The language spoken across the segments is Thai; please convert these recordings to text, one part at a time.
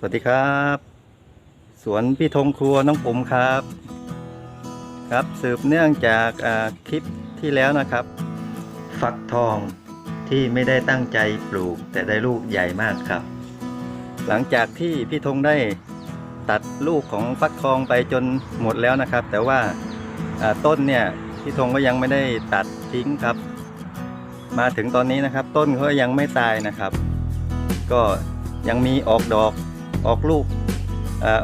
สวัสดีครับ สวนพี่ธงครัวน้องปุ๋มครับ ครับสืบเนื่องจากคลิปที่แล้วนะครับ ฟักทองที่ไม่ได้ตั้งใจปลูกแต่ได้ลูกใหญ่มากครับ หลังจากที่พี่ธงได้ตัดลูกของฟักทองไปจนหมดแล้วนะครับ แต่ว่าต้นเนี่ยพี่ธงก็ยังไม่ได้ตัดทิ้งครับ มาถึงตอนนี้นะครับ ต้นเขายังไม่ตายนะครับ ก็ยังมีออกดอก ออกลูก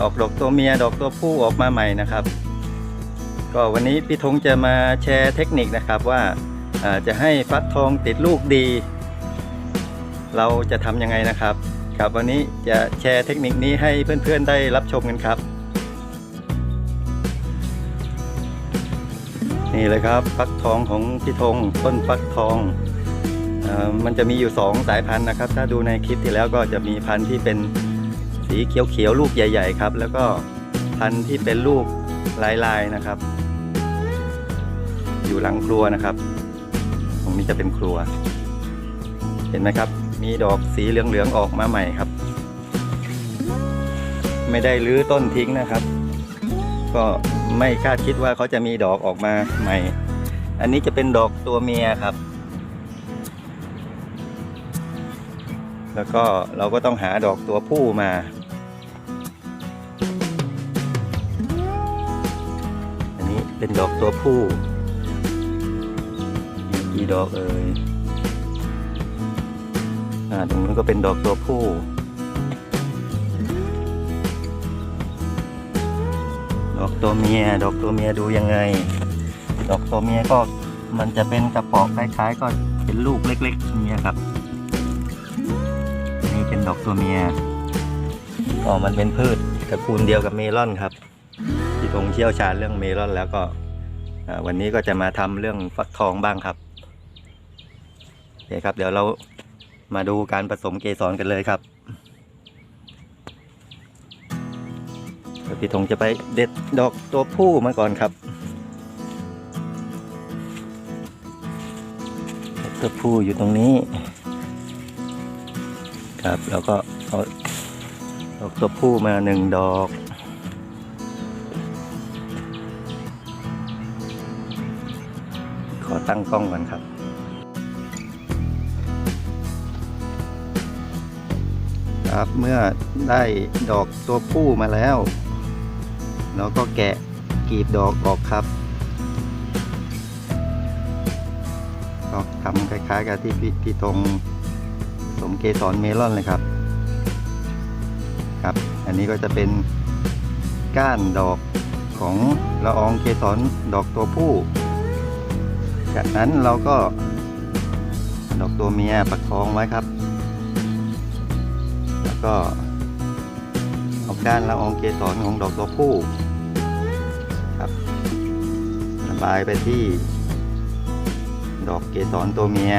ออกดอกตัวเมียดอกตัวผู้ออกมาใหม่นะครับ ก็วันนี้พี่ธงจะมาแชร์เทคนิคนะครับว่าจะให้ฟักทองติดลูกดี เราจะทำยังไงนะครับครับวันนี้จะแชร์เทคนิคนี้ให้เพื่อนๆได้รับชมกันครับ นี่เลยครับฟักทองของพี่ธงต้นฟักทองอมันจะมีอยู่ 2 สายพันธุ์นะครับ ถ้าดูในคลิปที่แล้วก็จะมีพันธุ์ที่เป็น สีเขียวๆลูกใหญ่ ๆ ครับ แล้วก็พันธุ์ที่เป็นลูกลายๆนะครับ อยู่หลังครัวนะครับ ตรงนี้จะเป็นครัว เห็นไหมครับ มีดอกสีเหลืองๆออกมาใหม่ครับ ไม่ได้รื้อต้นทิ้งนะครับ ก็ไม่คาดคิดว่าเขาจะมีดอกออกมาใหม่ อันนี้จะเป็นดอกตัวเมียครับแล้วก็เราก็ต้องหาดอกตัวผู้มา เป็นดอกตัวผู้กี่ดอกเอ่ยอ่าตรงนู้นก็เป็นดอกตัวผู้ดอกตัวเมีย ดอกตัวเมียดูยังไง ดอกตัวเมียก็มันจะเป็นกระป๋อคล้ายๆ ก็เป็นลูกเล็กๆอย่างเงี้ยครับ นี่เป็นดอกตัวเมียอ๋อมันเป็นพืชตระกูลเดียวกับเมลอนครับ ที่ผมเชี่ยวชาญเรื่องเมลอนแล้วก็วันนี้ก็จะมาทำเรื่องฟักทองบ้างครับโอเคครับ เดี๋ยวเรามาดูการผสมเกสรกันเลยครับพี่ธงจะไปเด็ดดอกตัวผู้มาก่อนครับตัวผู้อยู่ตรงนี้ ครับแล้วก็เอาดอกตัวผู้มาหนึ่งดอก อตั้งกล้องก่อนครับ ครับเมื่อได้ดอกตัวผู้มาแล้วเราก็แกะกีบดอกออกครับก็ทำคล้ายๆกับที่พี่พี่ตรงสมเกสรเมลอนเลยครับ ครับ อันนี้ก็จะเป็นก้านดอกของละอองเกสรดอกตัวผู้ จากนั้นเราก็ดอกตัวเมียประคองไว้ครับ แล้วก็เอาก้านละอองเกสรของดอกตัวผู้ครับระบายไปที่ ดอกเกสรตัวเมีย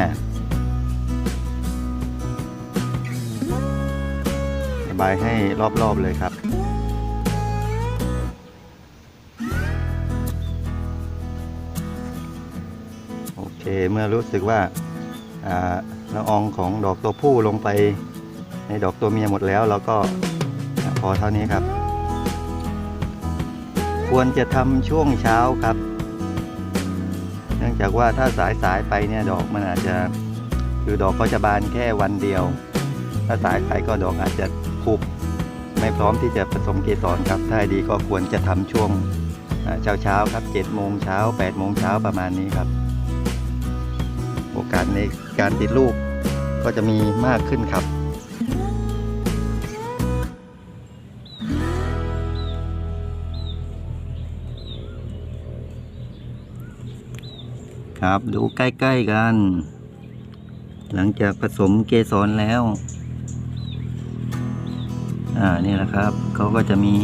ระบายให้รอบๆเลยครับ เคเมื่อรู้สึกว่าละอองของดอกตัวผู้ลงไปในดอกตัวเมียหมดแล้วเราก็พอเท่านี้ครับ ควรจะทำช่วงเช้าครับ เนื่องจากว่าถ้าสายสายไปเนี่ยดอกมันอาจจะคือดอกก็จะบานแค่วันเดียว ถ้าสายไปก็ดอกอาจจะผุบไม่พร้อมที่จะผสมเกสรครับ ถ้าดีก็ควรจะทำช่วงเช้าเช้าครับ7โมงเช้า8โมงเช้าประมาณนี้ครับ โอกาสในการติดลูกก็จะมีมากขึ้นครับ ครับดูใกล้ๆกัน หลังจากผสมเกสรแล้ว อ่านี่แหละครับเขาก็จะมี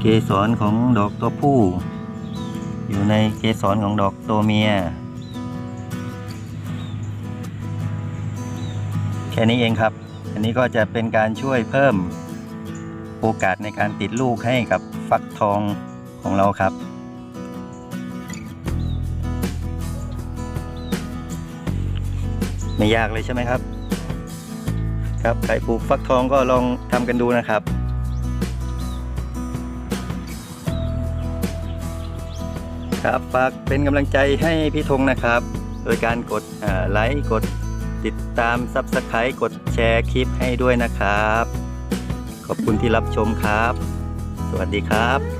เกสรของดอกตัวผู้ อยู่ในเกสรของดอกตัวเมีย แค่นี้เองครับ อันนี้ก็จะเป็นการช่วยเพิ่มโอกาสในการติดลูกให้กับฟักทองของเราครับไม่ยากเลยใช่ไหมครับ ครับใครปลูกฟักทองก็ลองทำกันดูนะครับ ครับฝากเป็นกำลังใจให้พี่ธงนะครับ โดยการกดไลค์กดติดตาม Subscribe กดแชร์คลิปให้ด้วยนะครับ ขอบคุณที่รับชมครับ สวัสดีครับ